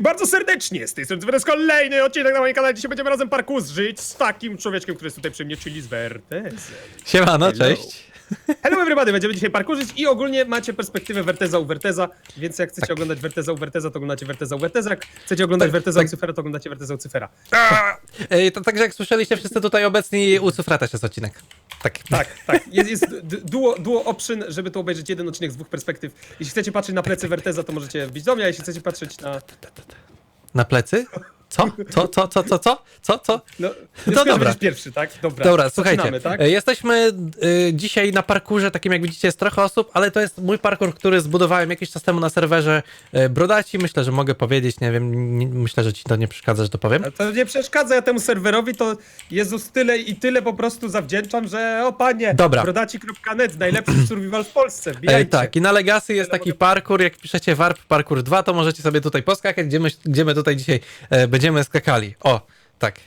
Bardzo serdecznie, z tej strony to jest kolejny odcinek na moim kanale. Dzisiaj będziemy razem parkour żyć z takim człowieczkiem, który jest tutaj przy mnie, czyli z Vertezem. Siemano, Hello. cześć. Hello everybody, będziemy dzisiaj parkurzyć i ogólnie macie perspektywę Verteza u Verteza, więc jak chcecie Tak. oglądać Verteza u Verteza, to oglądacie Verteza u Verteza, jak chcecie oglądać Tak, Verteza u tak. Cyfera, to oglądacie Verteza u Cyfera. Ej, to także jak słyszeliście wszyscy tutaj obecni, u Sufra też jest odcinek. Tak. Tak, tak. Jest, jest d- duo, duo option, żeby tu obejrzeć jeden odcinek z dwóch perspektyw. Jeśli chcecie patrzeć na plecy Verteza, to możecie wbić do mnie, a jeśli chcecie patrzeć na... Na plecy? Co? Co, co, co, co, co? Co, co? No, No dobra. pierwszy, tak? Dobra, Dobra, słuchajcie. Tak? e, Jesteśmy e, dzisiaj na parkurze, takim jak widzicie jest trochę osób, ale to jest mój parkur, który zbudowałem jakiś czas temu na serwerze e, Brodaci. Myślę, że mogę powiedzieć, nie wiem, nie, myślę, że ci to nie przeszkadza, że to powiem. Ale To nie przeszkadza, ja temu serwerowi to Jezus tyle i tyle po prostu zawdzięczam, że o panie, Dobra. brodaci.net, najlepszy survival w Polsce, E, wbijajcie. tak, i na Legacy jest taki parkour, jak piszecie Warp Parkour 2, to możecie sobie tutaj poskakać, gdzie my, gdzie my tutaj dzisiaj e, będziemy skakali. O, tak.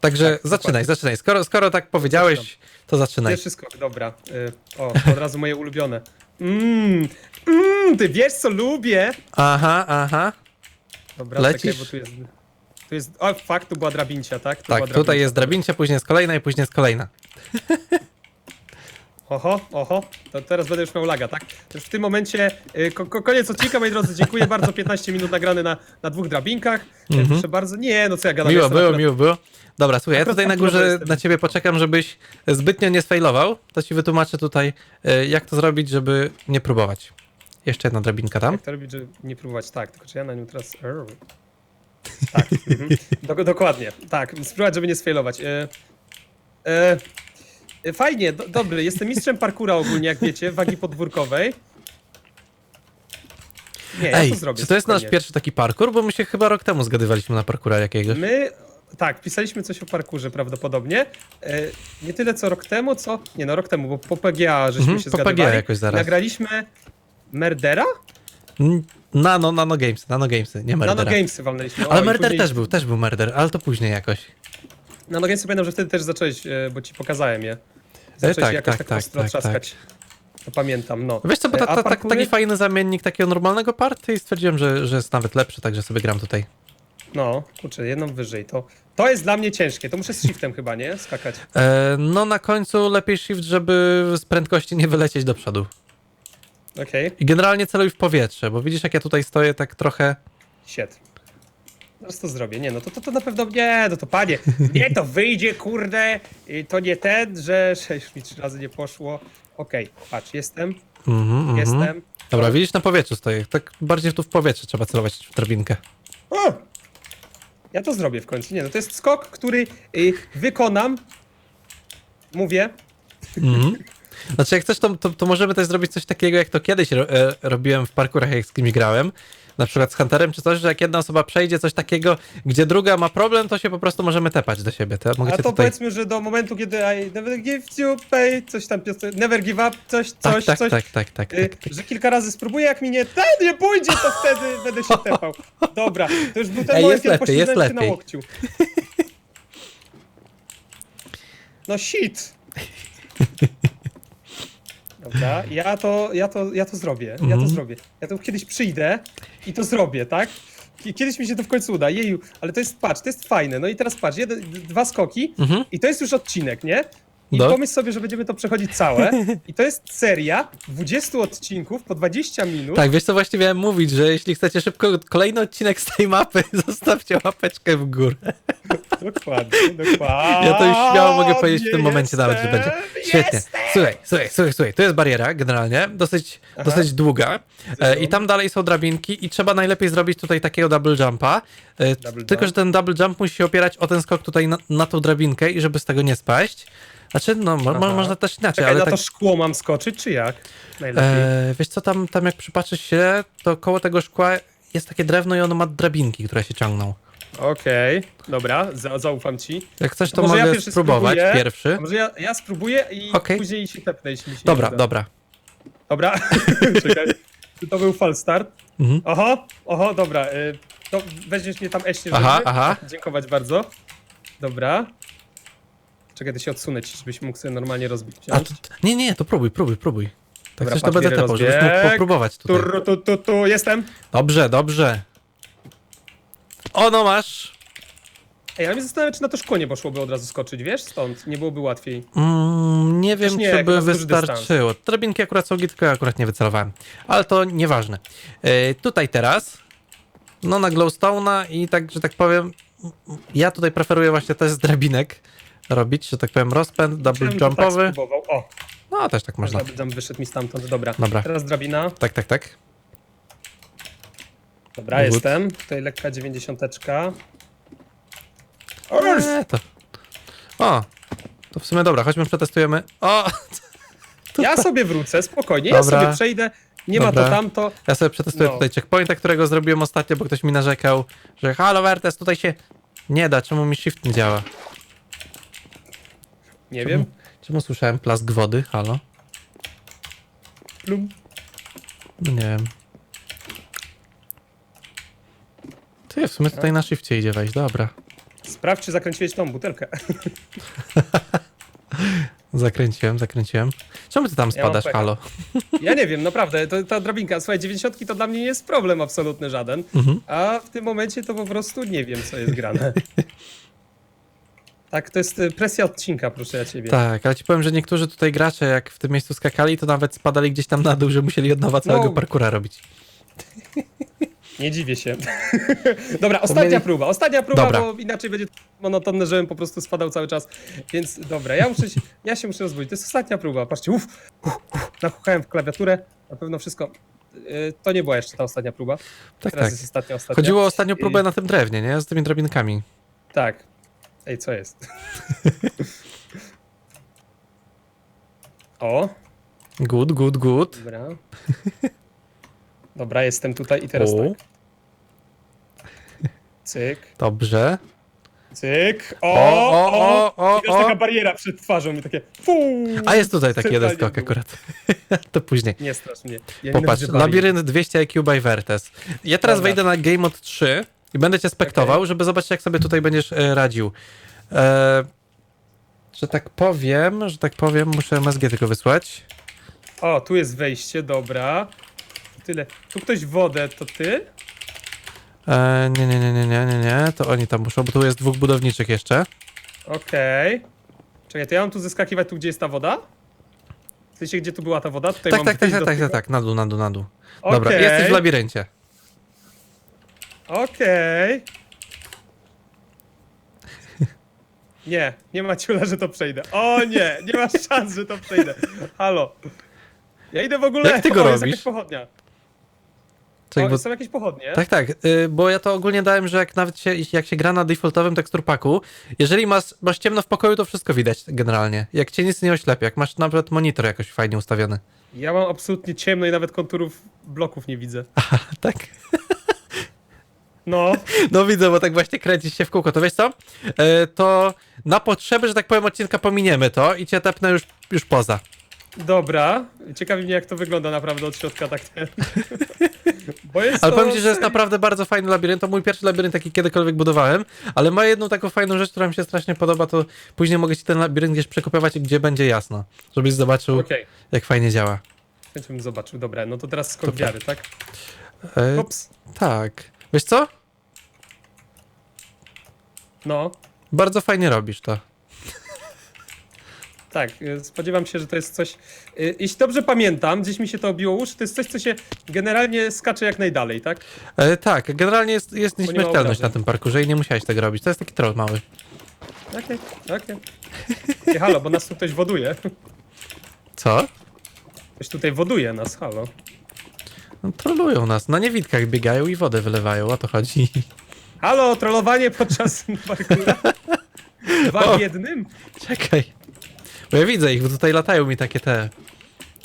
Także Tak, zaczynaj, dokładnie. zaczynaj. Skoro, skoro tak powiedziałeś, to zaczynaj. Pierwszy skok, dobra. Y, o, od razu moje ulubione. Mmm, mm, ty wiesz co lubię? Aha, aha. Dobra, Lecisz? czekaj, bo tu jest... Tu jest, o fuck, tu była drabincia, tak? Tu Tak, była tutaj drabincia. jest drabincia, później jest kolejna i później jest kolejna. Oho, oho, to teraz będę już miał laga, tak? To już w tym momencie y, ko ko koniec odcinka, moi drodzy, dziękuję bardzo, 15 minut nagrane na, na dwóch drabinkach. Y, Proszę bardzo, nie, no co ja gadam. Mhm. Miło jestem było, akurat- miło było. Dobra, słuchaj, ja Akurat tutaj na górze jestem. na ciebie poczekam, żebyś zbytnio nie sfailował. To ci wytłumaczę tutaj, e, jak to zrobić, żeby nie próbować. Jeszcze jedna drabinka tam. Jak to robić, żeby nie próbować? Tak, tylko czy ja na nim teraz... Err. Tak, mhm. Dok- dokładnie, tak, spróbować, żeby nie sfailować. E, e, e, fajnie, do, dobry, jestem mistrzem parkura ogólnie, jak wiecie, wagi podwórkowej. Nie, ja Ej, to zrobię. czy to jest nasz pierwszy taki parkour? Bo my się chyba rok temu zgadywaliśmy na parkura jakiegoś. My, tak, pisaliśmy coś o parkurze prawdopodobnie. E, nie tyle co rok temu, co... Nie no, rok temu, bo po PGA żeśmy Mhm, się po PGA zgadywali. jakoś zaraz. Nagraliśmy Merdera? N- Nano, nano gamesy, nano gamesy, nie Nano murdera. Gamesy walnęliśmy. Ale i murder później- też był, też był murder, ale to później jakoś. No, no więc pamiętam, że wtedy też zacząłeś, e, bo ci pokazałem je. E, tak, jakoś tak, tak, tak, ostro tak, trzaskać. To pamiętam, no. Wiesz co, bo ta, E, ta, ta, parkury? taki fajny zamiennik takiego normalnego party i stwierdziłem, że, że jest nawet lepszy, także sobie gram tutaj. No, kurczę, jedną wyżej. To, to jest dla mnie ciężkie. To muszę z shiftem chyba, nie? Skakać. E, no na końcu lepiej shift, żeby z prędkości nie wylecieć do przodu. Okej, I generalnie celuj w powietrze, bo widzisz jak ja tutaj stoję tak trochę... shit. Zaraz to zrobię. Nie, no to, to, to na pewno nie, no to panie. Nie, to wyjdzie, kurde. Y, To nie ten, że sześć mi trzy razy nie poszło. Okej, patrz, jestem, Mhm, mhm. jestem. Dobra, widzisz na powietrzu stoję. Tak bardziej tu w powietrze trzeba celować w drabinkę. O! Ja to zrobię w końcu. Nie, no to jest skok, który y, wykonam. Mówię. Mhm. Znaczy, jak chcesz, to, to, to możemy też zrobić coś takiego, jak to kiedyś ro, e, robiłem w parkurach, jak z kimś grałem. Na przykład z Hunterem czy coś, że jak jedna osoba przejdzie coś takiego, gdzie druga ma problem, to się po prostu możemy tepać do siebie. To mogę A to tutaj... powiedzmy, że do momentu, kiedy I never give you pay, coś tam, never give up, coś, Tak, coś, tak, coś. tak, tak, tak, y, tak, tak. Że kilka razy spróbuję, jak mi nie ten nie pójdzie, to wtedy będę się tepał. Dobra, to już był ten Ej, moment, jest kiedy poślizgnąłem się na łokciu. No shit. Dobra, ja to, ja to, ja to zrobię, ja to Mhm. zrobię. Ja to kiedyś przyjdę i to zrobię, tak? Ki- Kiedyś mi się to w końcu uda, jeju, ale to jest, patrz, to jest fajne. No i teraz patrz, jeden, d- dwa skoki Mhm. i to jest już odcinek, nie? I No. pomyśl sobie, że będziemy to przechodzić całe. I to jest seria 20 odcinków po 20 minut. Tak, wiesz co właśnie miałem mówić, że jeśli chcecie szybko kolejny odcinek z tej mapy, zostawcie łapeczkę w górę. Dokładnie, dokładnie. Ja to już śmiało mogę powiedzieć w tym momencie nawet, że będzie. Świetnie. Słuchaj, słuchaj, słuchaj, słuchaj. Tu jest bariera generalnie, dosyć, Aha. dosyć długa. E, I tam dalej są drabinki i trzeba najlepiej zrobić tutaj takiego double jumpa. E, Double tylko, jump. że ten double jump musi się opierać o ten skok tutaj na, na tą drabinkę i żeby z tego nie spaść. Znaczy, no, mo, mo, Aha. można też inaczej, Czekaj, ale na tak... to szkło mam skoczyć, czy jak? Najlepiej. E, wiesz co, tam, tam jak przypatrzysz się, to koło tego szkła jest takie drewno i ono ma drabinki, które się ciągną. Okej, dobra, za, zaufam ci. Jak chcesz, to Może ja mogę pierwszy spróbować spróbuję. pierwszy. A może ja, ja spróbuję i Okej. później się tepnę, jeśli mi się Dobra, nie uda. dobra. Dobra, czekaj. Czy to był false start? Mhm. Oho, oho, dobra. Y, to weźmiesz mnie tam eśnie, Aha, żeby- aha. Dziękować bardzo. Dobra. Czekaj, to się odsunę ci, żebyś mógł sobie normalnie rozbić. A, nie, nie, to próbuj, próbuj, próbuj. Tak Dobra, coś to patrz, będę tepał, żebyś mógł rozbieg. popróbować tutaj. Tu, tu, tu, tu, jestem. Dobrze, dobrze. Ono masz. Ej, ale mnie zastanawia, czy na to szkło nie poszłoby od razu skoczyć, wiesz? Stąd nie byłoby łatwiej. Mm, nie wiem, nie, czy by wystarczyło. Drabinki akurat są ja akurat nie wycelowałem. Ale to nieważne. E, tutaj teraz, no na glowstone'a i tak, że tak powiem, ja tutaj preferuję właśnie też z drabinek robić, że tak powiem, rozpęd, double Ja to jumpowy. Tak o, No, też tak można. double jump wyszedł mi stamtąd, dobra. Dobra. Teraz drabina. Tak, tak, tak. Dobra, Good. jestem. Tutaj lekka dziewięćdziesiąteczka. Eee, to. O, to w sumie dobra, chodźmy przetestujemy. O, Ja sobie wrócę, spokojnie, Dobra. ja sobie przejdę. Nie ma Dobra. to tamto. ja sobie przetestuję No. tutaj checkpointa, którego zrobiłem ostatnio, bo ktoś mi narzekał, że halo Wertes, tutaj się nie da, czemu mi shift nie działa? Nie wiem. Czemu słyszałem plask wody? Halo? Plum. Nie wiem. Ty, w sumie tutaj na shifcie idzie wejść, dobra. Sprawdź, czy zakręciłeś tą butelkę. Zakręciłem, zakręciłem. Czemu ty tam Ja mam spadasz, pecha. halo? Ja nie wiem, naprawdę, to, ta drabinka, słuchaj, 90 to dla mnie nie jest problem absolutny żaden, Mhm. a w tym momencie to po prostu nie wiem, co jest grane. Tak, to jest y, presja odcinka, proszę ja ciebie. Tak, ale ci powiem, że niektórzy tutaj gracze, jak w tym miejscu skakali, to nawet spadali gdzieś tam na dół, że musieli od nowa całego No. parkura robić. Nie dziwię się. Dobra, ostatnia mieli- próba, ostatnia próba, Dobra. bo inaczej będzie monotonne, żebym po prostu spadał cały czas. Więc dobra, ja muszę się, ja się muszę rozbudzić. To jest ostatnia próba. Patrzcie, uff, uff, uff nachuchałem w klawiaturę. Na pewno wszystko. Y, To nie była jeszcze ta ostatnia próba. Tak, Teraz tak. jest ostatnia, ostatnia. Chodziło o ostatnią próbę na tym drewnie, nie? Z tymi drabinkami. Tak. Ej, co jest? o, Good, good, good. dobra. Dobra, jestem tutaj i teraz O, tak. Cyk, dobrze. cyk. O, O, o, o, o, I teraz taka o. bariera przed twarzą i takie fuu. A jest tutaj taki jeden skok było. akurat. to później. Nie strasz mnie. Ja Popatrz, nienawidzę barier. labirynt 200 IQ by Vertes. Ja teraz Dobra. wejdę na Game Mode 3 i będę cię spektował, żeby zobaczyć, jak sobie tutaj będziesz e, radził. E, że tak powiem, że tak powiem, muszę MSG tylko wysłać. O, tu jest wejście, dobra. Tyle. Tu ktoś wodę, to ty? E, nie, nie, nie, nie, nie, nie, nie, to oni tam muszą, bo tu jest dwóch budowniczych jeszcze. Okej. Czekaj, to ja mam tu zeskakiwać tu, gdzie jest ta woda? W sensie, gdzie tu była ta woda? Tutaj Tak, mam tak, tak, wejść tak, do tak, tego? tak, tak, na dół, na dół, na dół. Dobra, Okej, jesteś w labiryncie. Okej. Nie, nie ma ciula, że to przejdę. O nie, nie ma szans, że to przejdę. Halo. Ja idę w ogóle. Jak ty go o, jest robisz? jakaś pochodnia. O, bo, Są jakieś pochodnie. tak, tak, y, bo ja to ogólnie dałem, że jak nawet się, jak się gra na defaultowym teksturpaku, jeżeli masz, masz ciemno w pokoju, to wszystko widać generalnie. Jak cię nic nie oślepia, jak masz nawet monitor jakoś fajnie ustawiony. Ja mam absolutnie ciemno i nawet konturów bloków nie widzę. Tak. No, No widzę, bo tak właśnie kręcisz się w kółko. To wiesz co? E, to na potrzeby, że tak powiem, odcinka pominiemy to i cię tepnę już, już poza. Dobra. Ciekawi mnie, jak to wygląda naprawdę od środka tak ten. Bo jest Ale to... powiem ci, że jest naprawdę bardzo fajny labirynt. To mój pierwszy labirynt, jaki kiedykolwiek budowałem, ale ma jedną taką fajną rzecz, która mi się strasznie podoba, to później mogę ci ten labirynt gdzieś przekopiować, gdzie będzie jasno. Żebyś zobaczył, Okej, jak fajnie działa. okay. bym zobaczył. Dobra, no to teraz skok Dobra. wiary, tak? E, Ups. tak. Wiesz co? No, Bardzo fajnie robisz to. Tak. y, Spodziewam się, że to jest coś... y, Jeśli dobrze pamiętam, gdzieś mi się to obiło uszy, to jest coś, co się generalnie skacze jak najdalej, tak? E, tak, generalnie jest, jest nieśmiertelność na tym parkurze i nie musiałeś tego robić. To jest taki troll mały. Okej, okej. Ej, Halo, bo nas tu ktoś woduje. Co? Ktoś tutaj woduje nas, halo. No, trollują nas. Na niewidkach biegają i wodę wylewają, o to chodzi. Halo, trollowanie podczas parkura? Dwa O. w jednym? Czekaj. Bo ja widzę ich, bo tutaj latają mi takie te.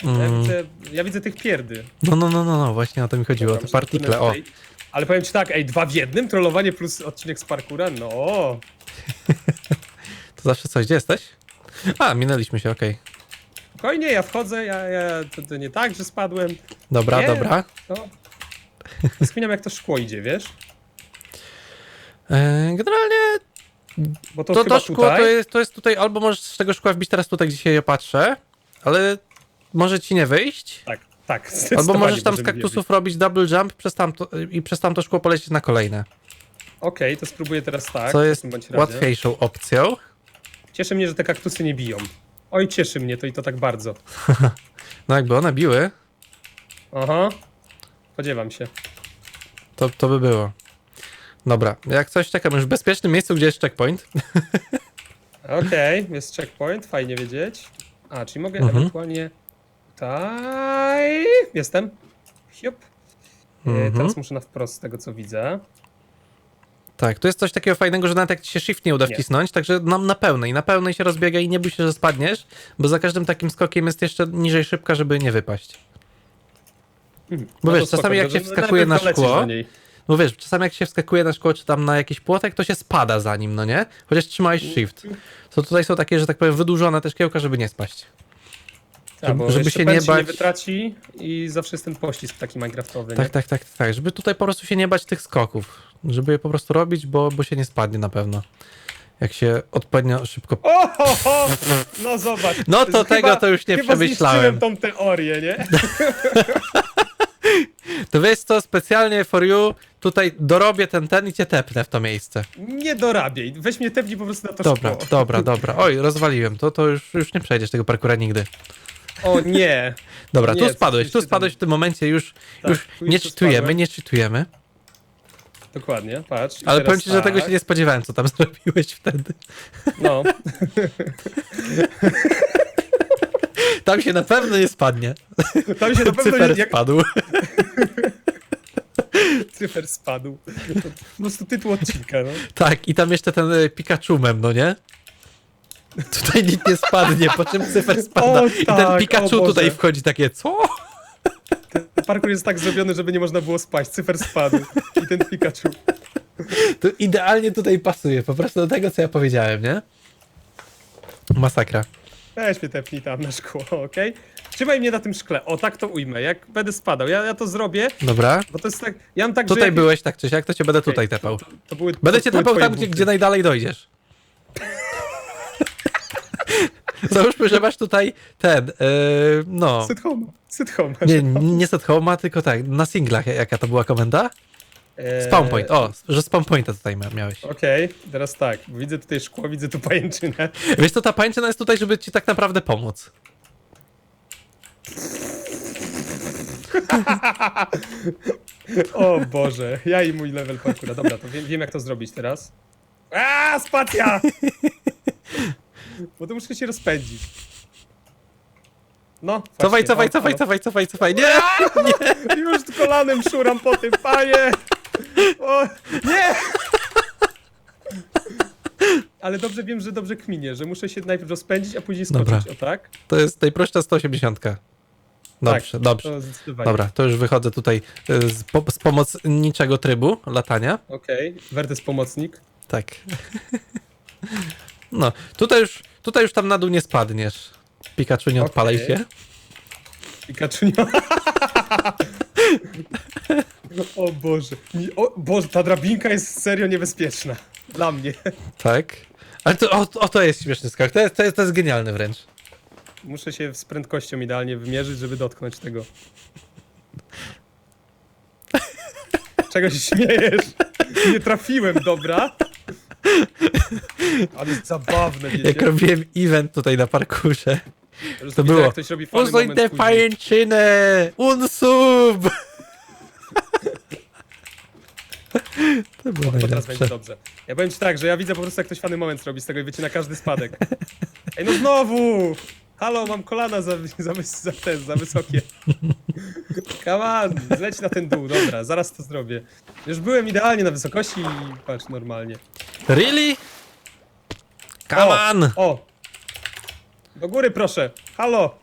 Ja Mm, widzę, ja widzę tych pierdy. no, no, no, no, no, właśnie o to mi chodziło, Dobra, te partikle, o. tutaj. Ale powiem ci tak, ej, dwa w jednym? Trollowanie plus odcinek z parkura? No. To zawsze coś, gdzie jesteś? A, minęliśmy się, okej. Spokojnie, ja wchodzę, ja, ja to, to nie tak, że spadłem. Dobra, Nie. dobra. No. Skminiam jak to szkło idzie, wiesz? E, generalnie Bo to, to, to szkło tutaj. to jest, to jest tutaj, albo możesz z tego szkła wbić teraz tutaj, gdzie się je patrzę, ale może ci nie wyjść. Tak, tak. Albo możesz tam z kaktusów robić double jump przez tamto, i przez tamto szkło polecieć na kolejne. Okej, to spróbuję teraz tak. co jest łatwiejszą opcją. Cieszy mnie, że te kaktusy nie biją. Oj, cieszy mnie to i to tak bardzo. No jakby one biły, Aha. Spodziewam się. to, to by było. Dobra, jak coś czekam już w bezpiecznym miejscu, gdzie jest checkpoint. Okej, jest checkpoint, fajnie wiedzieć. A, czyli mogę Mhm. ewentualnie tutaj. Jestem. Hiop. E, Mhm. Teraz muszę na wprost z tego co widzę. Tak, tu jest coś takiego fajnego, że nawet jak ci się shift nie uda Nie. wcisnąć, także nam na pełnej, na pełnej się rozbiega i nie bój się, że spadniesz, bo za każdym takim skokiem jest jeszcze niżej szybka, żeby nie wypaść. Mhm. Bo No wiesz, to czasami jak się wskakuje najpierw na dolecisz szkło, do niej. No wiesz, czasami jak się wskakuje na szkło, czy tam na jakiś płotek, to się spada za nim, no nie? Chociaż trzymałeś shift. To tutaj są takie, że tak powiem, wydłużone te szkiełka, żeby nie spaść. Tak, bo żeby się nie nie bać- wytraci i zawsze jest ten pościsk taki minecraftowy, Tak, nie? tak, tak, tak, żeby tutaj po prostu się nie bać tych skoków. Żeby je po prostu robić, bo, bo się nie spadnie na pewno. Jak się odpowiednio szybko... O, ho, ho! No zobacz. No to tego to już nie chyba przemyślałem. tą teorię, nie? To wiesz co, specjalnie for you tutaj dorobię ten, ten i cię tepnę w to miejsce. Nie dorabiaj. Weź mnie tepnij po prostu na to Dobra, szkło. dobra, dobra. Oj, rozwaliłem. To, to już, już nie przejdziesz tego parkura nigdy. O nie. Dobra, Nie, tu spadłeś, tu spadłeś w tym momencie, już, Tak, już tu nie tu spadłem. nie cheatujemy. Dokładnie, patrz. I Ale teraz powiem ci, że tego tak. się nie spodziewałem, co tam zrobiłeś wtedy. No, Tam się na pewno nie spadnie. tam się na pewno Cyfer nie, jak spadł. cyfer spadł. To po prostu tytuł odcinka, no. Tak, i tam jeszcze ten y, Pikachu mem, no nie? Tutaj nikt nie spadnie, po czym cyfer spada. O, I ten tak, Pikachu tutaj wchodzi takie, co? Parkour jest tak zrobiony, żeby nie można było spaść. Cyfer spadł. I ten Pikachu. To idealnie tutaj pasuje, po prostu do tego, co ja powiedziałem, nie? Masakra. Weź mnie tepnij tam na szkło, okej? Trzymaj mnie na tym szkle. O, tak to ujmę. Jak będę spadał. Ja, ja to zrobię, Dobra. bo to jest tak... Ja mam tak, że Tutaj jak- byłeś tak czy siak, to cię będę tutaj tepał. To, to były, Będę to cię były tepał twoje tam, gdzie, buty. gdzie najdalej dojdziesz. Załóżmy, że masz tutaj ten, yy, no, Sit home. Sit home. nie, nie set homa, tylko tak, na singlach, jaka to była komenda? Eee, Spawn point, o, że spawn pointa tutaj mia- miałeś. Okej, teraz tak. Widzę tutaj szkło, widzę tu pajęczynę. Wiesz co, ta pańczyna jest tutaj, żeby ci tak naprawdę pomóc. O Boże, ja i mój level parkoura. Dobra, to wiem, wiem jak to zrobić teraz. A, spacja! Bo to muszę się rozpędzić. No, Cofaj, cofaj, cofaj, cofaj, cofaj, cofaj, nie! Już kolanem szuram po tym, panie! O, nie! Ale dobrze wiem, że dobrze kminie, że muszę się najpierw rozpędzić, a później skoczyć, Dobra. o tak? To jest najprostsza 180. Dobrze, tak, dobrze. To zdecydowanie. Dobra, to już wychodzę tutaj y, z, po, z pomocniczego trybu latania. Okej, Wertes pomocnik. Tak. No, tutaj już, tutaj już tam na dół nie spadniesz. Pikachu, nie odpalaj Okej. się. Pikachu nie... O Boże. Mi- O Boże, ta drabinka jest serio niebezpieczna. Dla mnie. Tak. Ale to, o, o to jest śmieszny skok. To jest, to jest, to jest genialny wręcz. Muszę się z prędkością idealnie wymierzyć, żeby dotknąć tego. Czego się śmiejesz? Nie trafiłem, dobra? Ale jest zabawne, wiecie? Jak robiłem event tutaj na parkurze, to było. Usuń tę pajęczynę! Unsub! To było O, to teraz najlepsze. będzie dobrze. Ja powiem ci tak, że ja widzę po prostu jak ktoś fajny moment robi z tego i wycina każdy spadek. Ej, no znowu! Halo, mam kolana za, za, wys- za, te, za wysokie. Come on, zleć na ten dół, dobra, zaraz to zrobię. Już byłem idealnie na wysokości i patrz, normalnie. Really? Come O, on! O! Do góry proszę! Halo!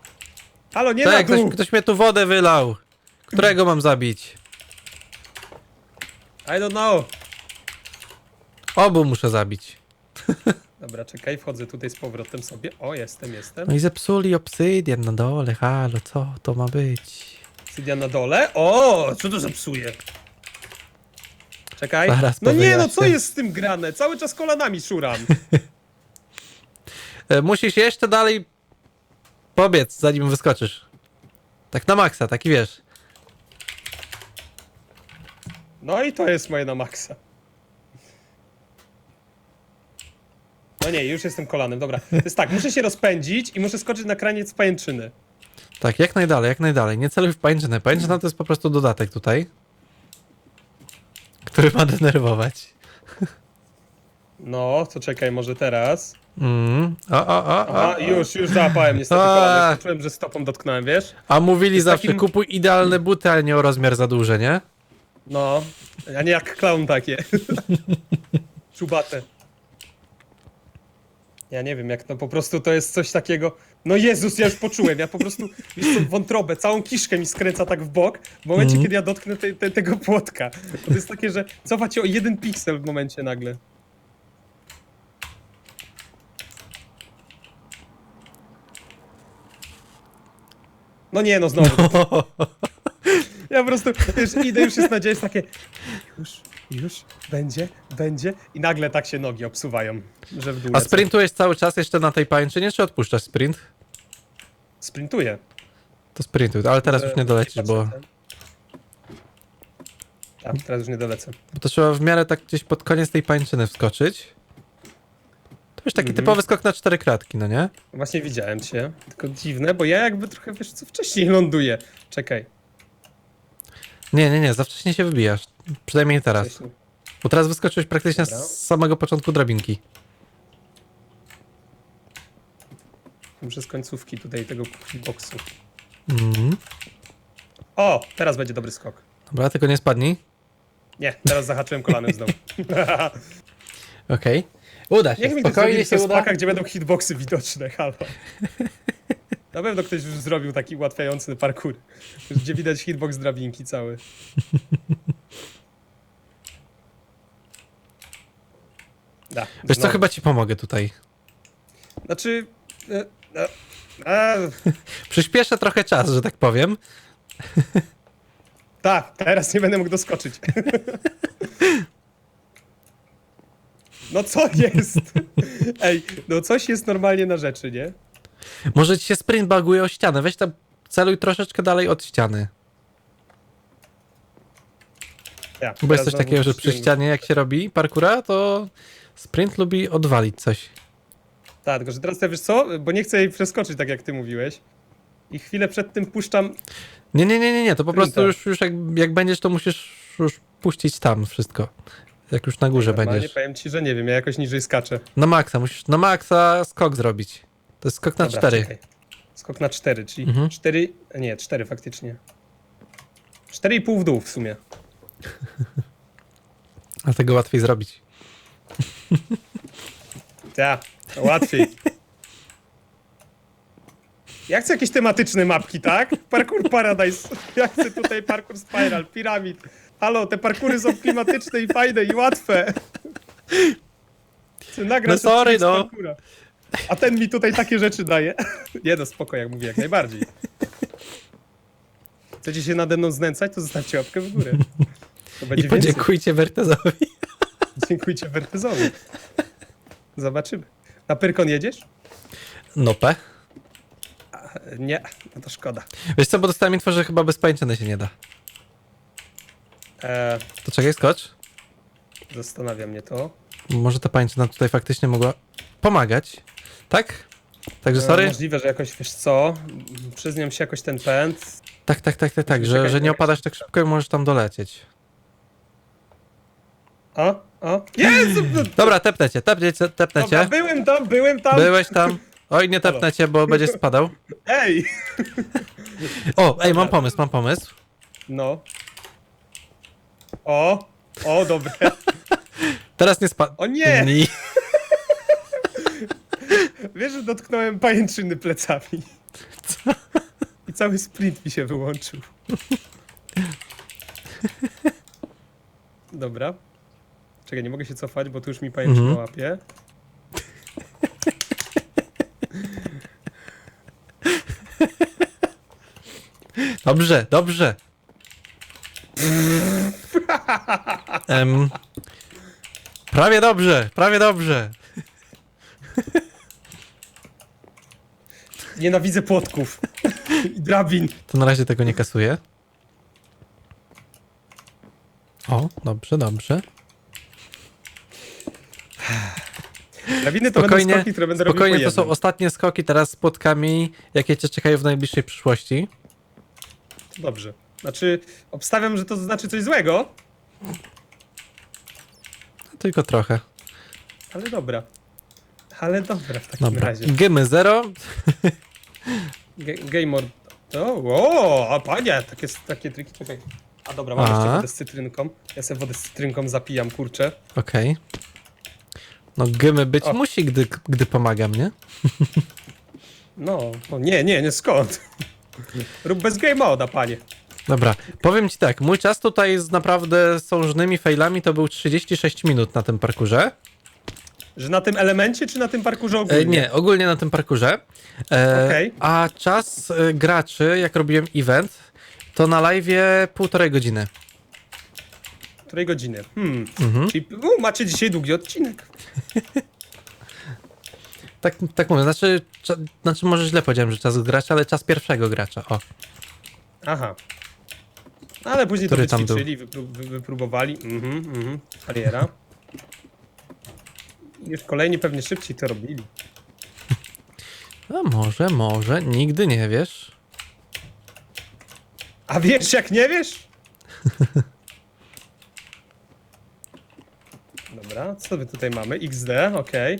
Halo, nie Tak, na dół! ktoś, ktoś mnie tu wodę wylał. Którego mam zabić? I don't know! Obu muszę zabić. Dobra, czekaj, wchodzę tutaj z powrotem sobie. O, jestem, jestem. No i zepsuli obsydian na dole, halo, co to ma być? Sydian na dole. O, co to zepsuje? Czekaj. Zaraz no nie, no co jest z tym grane? Cały czas kolanami szuram. E, musisz jeszcze dalej pobiec, zanim wyskoczysz. Tak na maksa, taki wiesz. No i to jest moje na maksa. No nie, już jestem kolanem, dobra. To jest tak, muszę się rozpędzić i muszę skoczyć na kraniec pajęczyny. Tak, jak najdalej, jak najdalej. Nie celuj w pajęczynę. Pajęczyna to jest po prostu dodatek tutaj, który ma denerwować. No, to czekaj, może teraz. Mm. O, o, o, o. A, już, już załapałem niestety A. kolanem. Czułem, że stopą dotknąłem, wiesz? A mówili zawsze, takim- kupuj idealne buty, ale nie o rozmiar za duże, nie? No, a nie jak clown takie. Czubate. Ja nie wiem, jak to po prostu to jest coś takiego. No Jezus, ja już poczułem. Ja po prostu wiesz co, wątrobę, całą kiszkę mi skręca tak w bok w momencie, Mhm. kiedy ja dotknę te, te, tego płotka. To jest takie, że cofa cię o jeden piksel w momencie nagle. No nie, no znowu. Ja po prostu, wiesz, idę, już jest nadzieja, jest takie, już, już, będzie, będzie i nagle tak się nogi obsuwają, że w dół A sprintujesz cały czas jeszcze na tej pajęczynie, czy odpuszczasz sprint? Sprintuję. To sprintuj, ale teraz już nie dolecisz, bo, Tak, teraz już nie dolecę. bo to trzeba w miarę tak gdzieś pod koniec tej pajęczyny wskoczyć. To już taki Mhm. typowy skok na cztery kratki, no nie? Właśnie widziałem cię, tylko dziwne, bo ja jakby trochę, wiesz co, wcześniej ląduję. Czekaj. Nie, nie, nie, za wcześnie się wybijasz. Przynajmniej teraz. wcześniej. Bo teraz wyskoczyłeś praktycznie Dobra. z samego początku drabinki. Muszę z końcówki tutaj tego boksu. Mhm. O, teraz będzie dobry skok. Dobra, tylko nie spadnij. Nie, teraz zahaczyłem kolanem znowu. Okej. Uda się, Niech mi ktoś spokojnie zrobi się spaka, uda. gdzie będą hitboxy widoczne, halo. Na pewno ktoś już zrobił taki ułatwiający parkour, gdzie widać hitbox drabinki cały. Da, Wiesz co, znowu. chyba ci pomogę tutaj. Znaczy... E, e, e, Przyspieszę trochę czas, że tak powiem. tak, teraz nie będę mógł doskoczyć. No co jest? Ej, no coś jest normalnie na rzeczy, nie? Może ci się sprint baguje o ścianę. Weź tam, celuj troszeczkę dalej od ściany. Ja, Bo jest coś znowu takiego, że przy ścianie jak się robi parkura, to sprint lubi odwalić coś. Tak, tylko że teraz to wiesz co? Bo nie chcę jej przeskoczyć, tak jak ty mówiłeś. I chwilę przed tym puszczam. Nie, nie, nie, nie, nie. to po prostu Sprinta. już, już jak, jak będziesz, to musisz już puścić tam wszystko. Jak już na górze Normalnie będziesz. powiem ci, że nie wiem, ja jakoś niżej skaczę. Na maksa, musisz na maksa skok zrobić. To jest skok na Dobra, cztery. czekaj. Skok na 4, czyli Mhm. 4. Nie, 4 faktycznie. 4,5 w dół w sumie. Dlatego łatwiej zrobić. To łatwiej. Ja chcę jakieś tematyczne mapki, tak? Parkour Paradise. Ja chcę tutaj parkour Spiral, Piramid. Halo, te parkury są klimatyczne i fajne i łatwe. Chcę nagrać No sorry, odcinek z no. parkoura. A ten mi tutaj takie rzeczy daje. Nie no, spoko, jak mówię, jak najbardziej. Chcecie się nade mną znęcać, to zostawcie łapkę w górę. To I będzie podziękujcie Wertezowi. Dziękujcie Wertezowi. Zobaczymy. Na Pyrkon jedziesz? Nopę. Nie, no to szkoda. Wiesz co, bo dostałem info, że chyba bez pańczyny się nie da. Eee, To czekaj, skocz. zastanawia mnie to. Może ta pańczyna tutaj faktycznie mogła pomagać. Tak? Także Eee, sorry. Możliwe, że jakoś, wiesz co, przyznam się jakoś ten pęd. Tak, tak, tak, tak, tak, że, że nie opadasz tak szybko i możesz tam dolecieć. O, o. Jezu! no- Dobra, tepnę cię, tepnę cię, tepnę Dobra, cię. byłem tam, byłem tam. Byłeś tam. Oj, nie tepnę cię, bo będziesz spadał. Ej! O, ej, mam pomysł, mam pomysł. No. O, o, dobre. Teraz nie spadł. O nie! Wiesz, że dotknąłem pajęczyny plecami. I cały sprint mi się wyłączył. Dobra. Czekaj, nie mogę się cofać, bo tu już mi pajęczyna Mhm. łapie. Dobrze, dobrze. Em, prawie dobrze, prawie dobrze. Nienawidzę płotków. I drabin. To na razie tego nie kasuję. O, dobrze, dobrze. Lawiny to Spokojnie, będą skoki, które będę robił po spokojnie to są jednym. ostatnie skoki teraz z płotkami, jakie cię czekają w najbliższej przyszłości. Dobrze. Znaczy, obstawiam, że to znaczy coś złego, Tylko trochę. ale dobra. Ale dobra w takim Dobra. razie. Gymy 0. Ge- Game mode. O, a panie, takie, takie triki, czekaj. A dobra, mam A. jeszcze wodę z cytrynką. Ja sobie wodę z cytrynką zapijam, kurczę. Okej. No gymy być O. musi, gdy, gdy pomagam, nie? No, no nie, nie, nie skąd. Rób bez game moda, panie. Dobra, powiem ci tak, mój czas tutaj z naprawdę sążnymi failami to był 36 minut na tym parkurze. Że na tym elemencie, czy na tym parkurze ogólnie? E, nie, ogólnie na tym parkurze. E, Okej. A czas e, graczy, jak robiłem event, to na live półtorej godziny. Której godziny? Hmm. Mhm. Czyli u, macie dzisiaj długi odcinek. Tak, tak mówię, znaczy, cza, znaczy może źle powiedziałem, że czas gracza, ale czas pierwszego gracza, o. Aha. Ale później Który to wyćwiczyli, wypró wy wypróbowali. Mhm, mhm. Kariera. Już kolejni pewnie szybciej to robili. A może, może, nigdy nie wiesz. A wiesz jak nie wiesz? Dobra, co my tutaj mamy? XD, okej.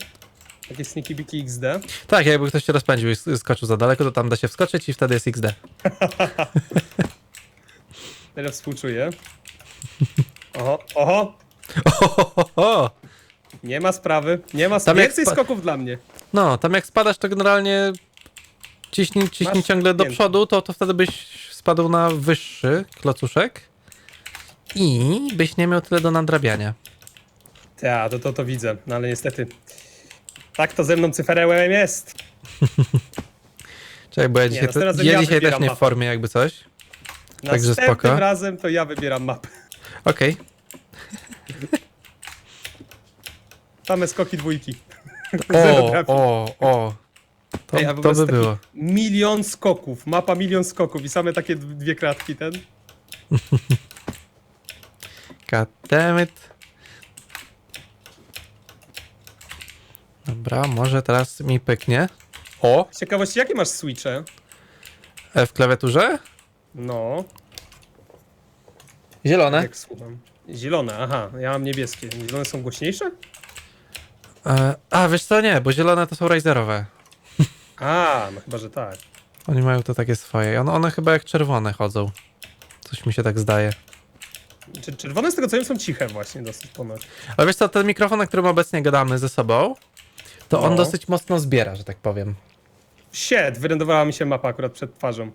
Takie sneaky biki XD. Tak, jakby ktoś się rozpędził i sk- skoczył za daleko, to tam da się wskoczyć i wtedy jest XD. Tyle współczuję. Oho, oho, Ohohoho. Nie ma sprawy. Nie ma Tam sprawy. jak Więcej spa- skoków dla mnie. No, tam jak spadasz, to generalnie ciśnij, ciśnij Masz ciągle do przodu, to, to wtedy byś spadł na wyższy klocuszek i byś nie miał tyle do nadrabiania. Ja, to, to to widzę, no ale niestety. Tak to ze mną cyferełem jest. Czekaj, bo ja dzisiaj, następnym razem ja ja dzisiaj też wybieram nie w mapę. formie jakby coś. Także Następnym spoko. razem to ja wybieram mapę. Okej. Same skoki dwójki. Zero O, o, o. To, Ej, a to by było. Milion skoków, mapa milion skoków i same takie d- dwie kratki ten. God damn it. Dobra, może teraz mi pyknie. O, Z ciekawości, jakie masz switche? e, w klawiaturze? No, Zielone. jak słucham. Zielone, aha, ja mam niebieskie. Zielone są głośniejsze? E, a, wiesz co, nie, bo zielone to są Riserowe. A, no chyba, że tak. Oni mają to takie swoje. One, one chyba jak czerwone chodzą. Coś mi się tak zdaje. Czy czerwone z tego co wiem są ciche właśnie dosyć ponoć. Ale wiesz co, ten mikrofon, na którym obecnie gadamy ze sobą, to on No. dosyć mocno zbiera, że tak powiem. Shit, wyrendowała mi się mapa akurat przed twarzą.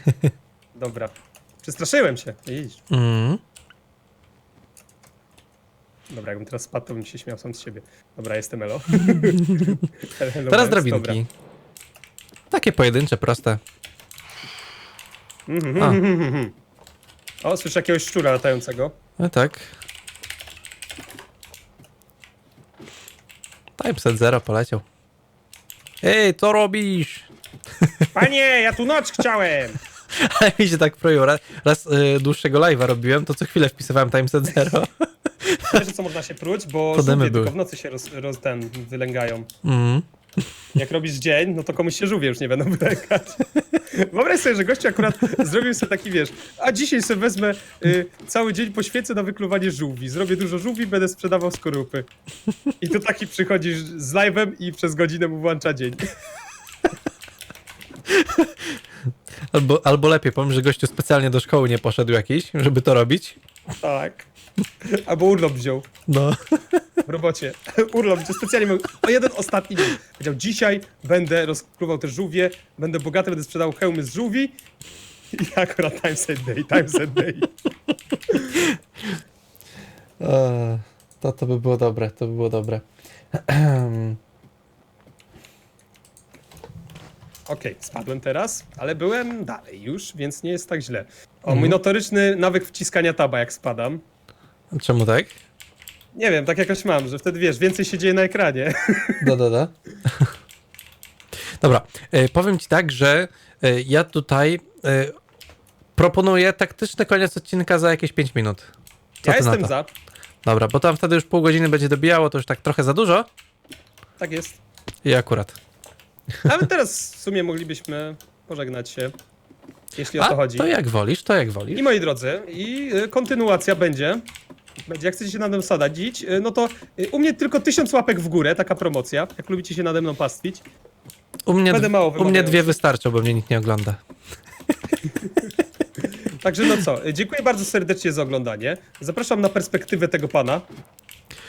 Dobra. Przestraszyłem się. Idź. Mm. Dobra, jakbym teraz spadł, to bym się śmiał sam z siebie. Dobra, jestem Elo. Hello, Teraz drabinki. dobra. Takie pojedyncze, proste. Mhm, A. mhm, mhm. O, słyszę jakiegoś szczura latającego. No tak. Typeset 0 poleciał. Ej, co robisz? Panie, ja tu noc chciałem! Ale mi się tak proiło. Raz, raz y, dłuższego live'a robiłem, to co chwilę wpisywałem timeset 0. Wiesz, co można się pruć, bo To dymy żółwie były. tylko w nocy się roz, roz, ten, wylęgają. Mm. Jak robisz dzień, no to komuś się żółwie już nie będą wylęgać. Wyobraź sobie, że gościu akurat zrobił sobie taki, wiesz, a dzisiaj sobie wezmę y, cały dzień poświęcę na wykluwanie żółwi. Zrobię dużo żółwi, będę sprzedawał skorupy. I tu taki przychodzisz z live'em i przez godzinę mu włącza dzień. Albo, albo lepiej, powiem, że gościu specjalnie do szkoły nie poszedł jakiś, żeby to robić. Tak. Albo urlop wziął No. w robocie. Urlop wziął specjalnie miał o jeden ostatni dzień. Powiedział, dzisiaj będę rozpluwał te żółwie, będę bogaty, będę sprzedał hełmy z żółwi. I akurat time set day, time set day. E, to, to by było dobre, to by było dobre. Okej, spadłem teraz, ale byłem dalej już, więc nie jest tak źle. O, Mhm. mój notoryczny nawyk wciskania taba, jak spadam. Czemu tak? Nie wiem, tak jakoś mam, że wtedy wiesz, więcej się dzieje na ekranie. Da, da, da. Dobra, e, powiem ci tak, że e, ja tutaj e, proponuję taktyczny koniec odcinka za jakieś 5 minut. Co ja ty na jestem to? za. Dobra, bo tam wtedy już pół godziny będzie dobijało, to już tak trochę za dużo. tak jest. I akurat. Nawet teraz w sumie moglibyśmy pożegnać się, jeśli o to chodzi. to jak wolisz, to jak wolisz. I moi drodzy, i y, kontynuacja będzie. Będzie, jak chcecie się nade mną sadzić, y, no to y, u mnie tylko tysiąc łapek w górę, taka promocja, jak lubicie się nade mną pastwić. U mnie, Będę mało u mnie dwie wystarczą, bo mnie nikt nie ogląda. Także no co, y, dziękuję bardzo serdecznie za oglądanie. Zapraszam na perspektywę tego pana.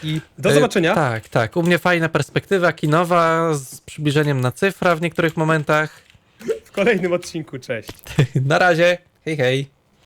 I do E, zobaczenia. Tak, tak. U mnie fajna perspektywa kinowa z przybliżeniem na cyfra w niektórych momentach. w kolejnym odcinku. Cześć. Na razie. Hej, hej.